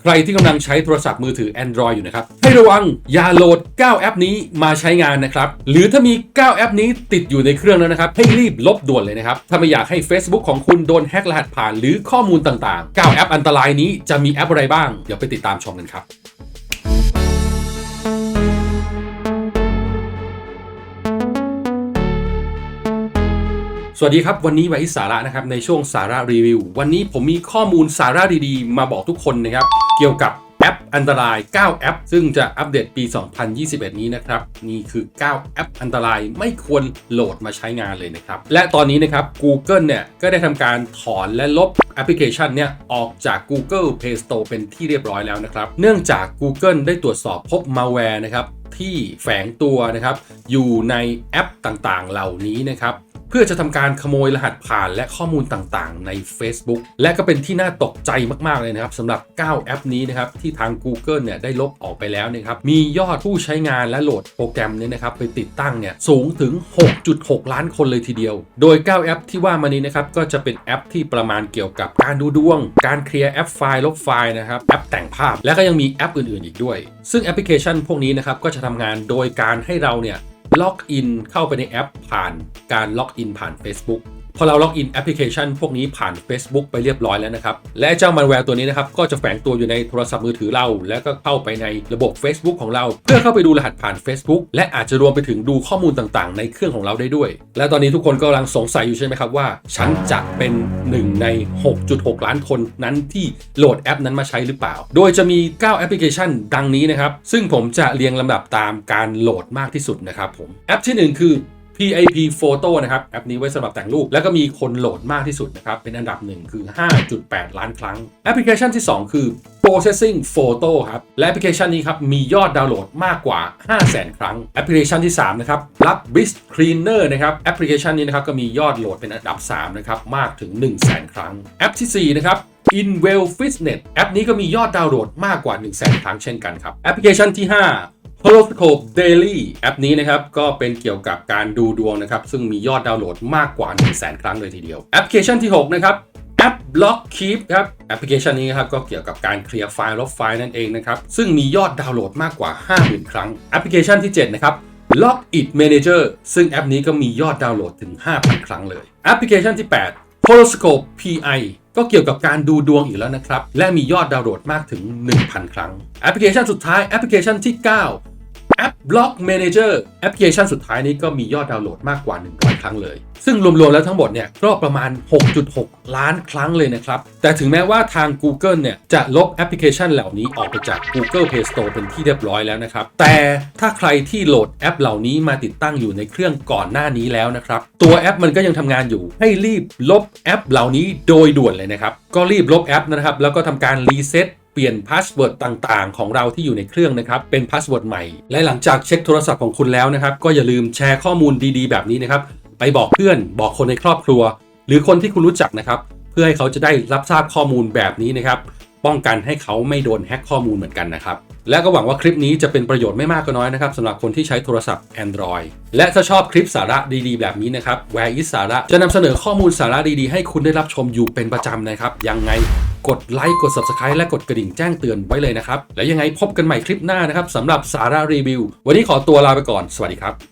ใครที่กำลังใช้โทรศัพท์มือถือ Android อยู่นะครับ ให้ระวังอย่าโหลด 9 แอปนี้มาใช้งานนะครับ หรือถ้ามี 9 แอปนี้ติดอยู่ในเครื่องแล้วนะครับ ให้รีบลบด่วนเลยนะครับ ถ้าไม่อยากให้ Facebook ของคุณโดนแฮกรหัสผ่านหรือข้อมูลต่างๆ 9 แอปอันตรายนี้จะมีแอปอะไรบ้าง เดี๋ยวไปติดตามชมกันครับ วัสดีครับ วันนี้ไว้สาระนะครับในช่วงสาระรีวิว วันนี้ผมมีข้อมูลสาระดีๆ มาบอกทุกคนนะครับ เกี่ยวกับแอปอันตราย 9 แอป ซึ่งจะอัปเดตปี 2021 นี้นะครับ นี่คือ 9 แอปอันตรายไม่ควรโหลดมาใช้งานเลยนะครับ และตอนนี้นะครับ Google เนี่ย ก็ได้ทำการถอนและลบแอปพลิเคชันเนี่ย ออกจาก Google Play Store เป็นที่เรียบร้อยแล้วนะครับ เนื่องจาก Google ได้ตรวจสอบพบ malware นะครับที่แฝงตัวนะครับอยู่ในแอปต่างๆ เหล่านี้นะครับ พื่อจะทำการขโมยรหัสผ่านและข้อมูลต่างๆ ใน Facebook และก็เป็นที่น่าตกใจมากๆเลยนะครับสำหรับ 9 แอปนี้นะครับที่ทาง Google เนี่ยได้ลบออกไปแล้วนะครับมียอดผู้ใช้งานและโหลดโปรแกรมนี่ยนะครับไปติดตั้งเนี่ยสูงถึง 6.6 ล้านคนเลยทีเดียว โดย 9 แอปที่ว่ามานี้นะครับก็จะเป็นแอปที่ประมาณเกี่ยวกับการดูดวง การเคลียร์แอปไฟล์ลบไฟล์นะครับแอปแต่งภาพและก็ยังมีแอปอื่นๆ อีกด้วย ซึ่งแอปพลิเคชันพวกนี้นะครับก็จะทำงานโดยการให้เราเนี่ย ล็อกอินเข้าไปในแอปผ่านการล็อกอินผ่าน Facebook อเราล็อกอินแอปพลิเคชันพวกนี้ผ่าน Facebook ไปเรียบร้อยแล้วนะครับ และเจ้ามันแวร์ตัวนี้นะครับ ก็จะแฝงตัวอยู่ในโทรศัพท์มือถือเรา แล้วก็เข้าไปในระบบ Facebook ของเรา เพื่อเข้าไปดูรหัสผ่าน Facebook และอาจจะรวมไปถึงดูข้อมูลต่างๆ ในเครื่องของเราได้ด้วย และตอนนี้ทุกคนก็กำลังสงสัยอยู่ใช่ไหมครับว่า ฉันจะเป็นหนึ่งใน 6.6 ล้านคนนั้นที่โหลดแอปนั้นมาใช้หรือเปล่า โดยจะมี 9 แอปพลิเคชันดังนี้นะครับซึ่งผมจะเรียงลำดับตามการโหลดมากที่สุดนะครับผมแอปที่หนึ่งคือ PIP Photo นะครับแอปนี้ไว้สำหรับแต่งรูป แล้วก็มีคนโหลดมากที่สุดนะครับ เป็นอันดับหนึ่งคือ 5.8 ล้านครั้ง แอปพลิเคชันที่ 2 คือ Processing Photo ครับ และแอปพลิเคชันนี้ครับ มียอดดาวน์โหลดมากกว่า 500,000 ครั้ง แอปพลิเคชันที่ 3 นะครับ รับ b i s Cleaner นะครับ แอปพลิเคชันนี้นะครับ ก็มียอดโหลดเป็นอันดับ 3 นะครับ มากถึง 100,000 ครั้ง แอปที่ 4 นะครับ InWell Fitness แอปนี้ก็มียอดดาวน์โหลดมากกว่า 1 0 0 0 0 0 ครั้งเช่นกันครับ แอปพลิเคชันที่ 5 Horoscope Daily แอปนี้นะครับ ก็เป็นเกี่ยวกับการดูดวงนะครับ ซึ่งมียอดดาวน์โหลดมากกว่า 1 0 0 0 0 0 ครั้งเลยทีเดียว แอปพลิเคชันที่ 6 นะครับแอป Block Keep ครับแอปพลิเคชันนี้ครับก็เกี่ยวกับการเคลียร์ไฟล์ลบไฟล์นั่นเองนะครับ ซึ่งมียอดดาวน์โหลดมากกว่า 50,000 ครั้ง แอปพลิเคชันที่ 7 นะครับ Log It Manager ซึ่งแอปนี้ก็มียอดดาวน์โหลดถึง 5,000 ครั้งเลย แอปพลิเคชันที่ 8 Horoscope PI ก็เกี่ยวกับการดูดวงอีกแล้วนะครับ และมียอดดาวน์โหลดมากถึง 1,000 ครั้ง แอปพลิเคชันสุดท้ายแอปพลิเคชันที่ 9 แอป Block Manager แอปพลิเคชันสุดท้ายนี้ก็มียอดดาวน์โหลดมากกว่า 100 ครั้งเลย ซึ่งรวมๆแล้วทั้งหมดเนี่ยก็ประมาณ 6.6 ล้านครั้งเลยนะครับ แต่ถึงแม้ว่าทาง Google เนี่ยจะลบแอปพลิเคชันเหล่านี้ออกไปจาก Google Play Store เป็นที่เรียบร้อยแล้วนะครับ แต่ถ้าใครที่โหลดแอปเหล่านี้มาติดตั้งอยู่ในเครื่องก่อนหน้านี้แล้วนะครับ ตัวแอปมันก็ยังทำงานอยู่ให้รีบลบแอปเหล่านี้โดยด่วนเลยนะครับก็รีบลบแอปนะครับแล้วก็ทำการรีเซ็ต เปลี่ยนพาสเวิร์ดต่างๆ ของเราที่อยู่ในเครื่องนะครับ เป็นพาสเวิร์ดใหม่ และหลังจากเช็คโทรศัพท์ของคุณแล้วนะครับ ก็อย่าลืมแชร์ข้อมูลดีๆ แบบนี้นะครับ ไปบอกเพื่อนบอกคนในครอบครัว หรือคนที่คุณรู้จักนะครับ เพื่อให้เขาจะได้รับทราบข้อมูลแบบนี้นะครับ ป้องกันให้เขาไม่โดนแฮ็กข้อมูลเหมือนกันนะครับ และก็หวังว่าคลิปนี้จะเป็นประโยชน์ไม่มากก็น้อยนะครับสำหรับคนที่ใช้โทรศัพท์ Android และถ้าชอบคลิปสาระดีๆ แบบนี้นะครับ Where is สาระจะนำเสนอข้อมูลสาระดีๆ ให้คุณได้รับชมอยู่เป็นประจำนะครับ ยังไง กดไลค์กด Subscribe และกดกระดิ่งแจ้งเตือนไว้เลยนะครับ แล้วยังไงพบกันใหม่คลิปหน้านะครับสำหรับสาระรีวิว วันนี้ขอตัวลาไปก่อน สวัสดีครับ